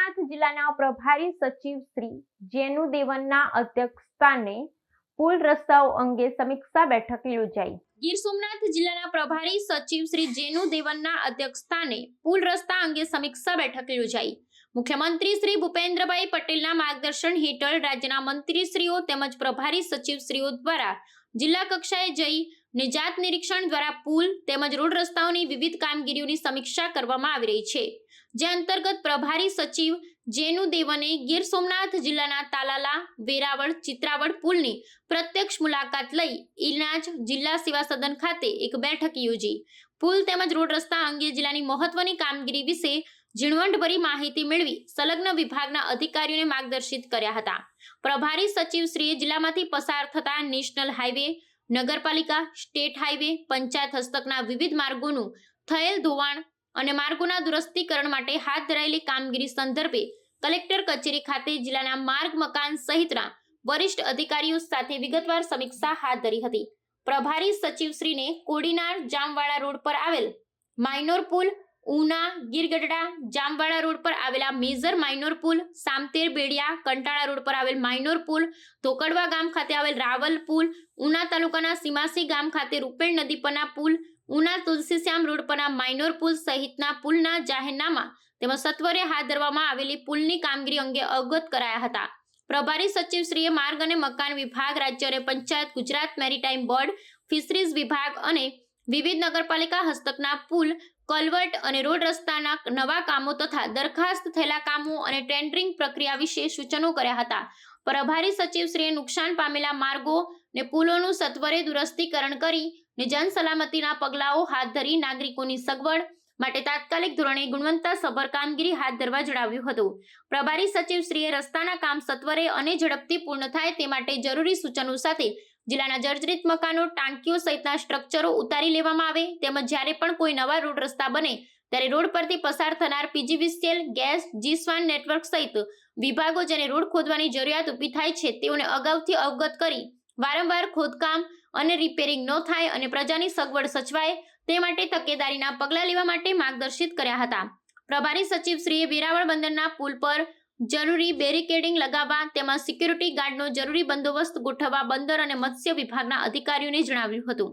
સોમનાથ જિલ્લાના પ્રભારી સચિવ શ્રી જેનુ દેવનના અધ્યક્ષસ્થાને પુલ રસ્તાઓ અંગે સમીક્ષા બેઠક યોજાઈ. ગીર સોમનાથ જિલ્લાના પ્રભારી સચિવ શ્રી જેનુ દેવનના અધ્યક્ષસ્થાને પુલ રસ્તા અંગે સમીક્ષા બેઠક યોજાઈ. મુખ્યમંત્રી શ્રી ભૂપેન્દ્રભાઈ પટેલના માર્ગદર્શન હેઠળ રાજ્યના મંત્રીશ્રીઓ તેમજ પ્રભારી સચિવશ્રીઓ દ્વારા જિલ્લા કક્ષાએ જઈ નિજાત નિરીક્ષણ દ્વારા પુલ તેમજ રોડ રસ્તાઓની વિવિધ કામગીરીઓની સમીક્ષા કરવામાં આવી રહી છે. જે અંતર્ગત પ્રભારી સચિવ જેનુ દેવને ગીર સોમનાથ જિલ્લાના તાલાલા, વેરાવળ, ચિત્રાવળ પુલની પ્રત્યક્ષ મુલાકાત લઈ ઇનાજ જિલ્લા સેવા સદન ખાતે એક બેઠક યોજી. પુલ તેમજ રોડ રસ્તા અંગે જિલ્લાની મહત્વની કામગીરી વિશે ઝીણવટભરી માહિતી મેળવી સંલગ્ન વિભાગના અધિકારીઓને માર્ગદર્શિત કર્યા હતા. પ્રભારી સચિવશ્રીએ જિલ્લામાંથી પસાર થતા નેશનલ હાઈવે, નગરપાલિકા, સ્ટેટ હાઈવે, પંચાયત હસ્તકના વિવિધ માર્ગોનું થયેલ ધોવાણ અને માર્ગોના દુરસ્તીકરણ માટે હાથ ધરાયેલી કામગીરી સંદર્ભે કલેક્ટર કચેરી ખાતે જિલ્લાના માર્ગ મકાન સહિતના વરિષ્ઠ અધિકારીઓ સાથે વિગતવાર સમીક્ષા હાથ ધરી હતી. પ્રભારી સચિવશ્રીને કોડીનાર જામવાડા રોડ પર આવેલ માઇનોર પુલ, ઉના, ગીરગઢડા જામવાડા રોડ પર આવેલા મેજર માઇનોર પુલ, સામતેર બેડિયા કંટાળા રોડ પર આવેલ માઇનોર પુલ, ધોકડવા ગામ ખાતે આવેલ રાવલ પુલ, ઉના તાલુકાના સીમાસી ગામ ખાતે રૂપેણ નદી પરના પુલ ઉના તુલસીશ્યામ રોડ પરના માઇનોર પુલ સહિતના પુલના જાહેરનામા તેમજ સત્વરે હાથ ધરવામાં આવેલી પુલની કામગીરી અંગે અવગત કરાયા હતા. પ્રભારી સચિવશ્રીએ માર્ગ અને મકાન વિભાગ, રાજ્ય અને panchayat, Gujarat maritime board, fisheries વિભાગ અને વિવિધ નગરપાલિકા હસ્તકના પુલ, કલવર્ટ અને રોડ રસ્તાના નવા કામો તથા દરખાસ્ત થયેલા કામો અને ટેન્ડરિંગ પ્રક્રિયા વિશે સૂચનો કર્યા હતા. પ્રભારી સચિવશ્રીએ નુકસાન પામેલા માર્ગો ને પુલોનું સત્વરે દુરસ્તીકરણ કરી ને જન સલામતીના પગલાઓ હાથ ધરી નાગરિકોની સગવડ માટે તાત્કાલિક ધોરણે ગુણવત્તાસભર કામગીરી હાથ ધરવા જણાવ્યું હતું. પ્રભારી સચિવશ્રીએ રસ્તાના કામ સત્વરે અને ઝડપથી પૂર્ણ થાય તે માટે જરૂરી સૂચનો સાથે જિલ્લાના જર્જરિત મકાનો, ટાંકીઓ સહિતના સ્ટ્રક્ચરો ઉતારી લેવામાં આવે તેમજ જ્યારે પણ કોઈ નવા રોડ રસ્તા બને ત્યારે રોડ પરથી પસાર થનાર પીજીવીસીએલ, ગેસ, જીસ્વાન નેટવર્ક સહિત વિભાગો જેને રોડ ખોદવાની જરૂરિયાત ઊભી થાય છે તેઓને અગાઉથી અવગત કરી વારંવાર ખોદકામ અને રિપેરિંગ ન થાય અને પ્રજાની સગવડ સચવાય તે માટે તકેદારીના પગલાં લેવા માટે માર્ગદર્શિત કર્યા હતા. પ્રભારી સચિવશ્રીએ વેરાવળ બંદરના પુલ પર જરૂરી બેરિકેડિંગ લગાવવા તેમજ સિક્યુરિટી ગાર્ડનો જરૂરી બંદોબસ્ત ગોઠવવા, બંદર અને મત્સ્ય વિભાગના અધિકારીઓને જણાવ્યું હતું.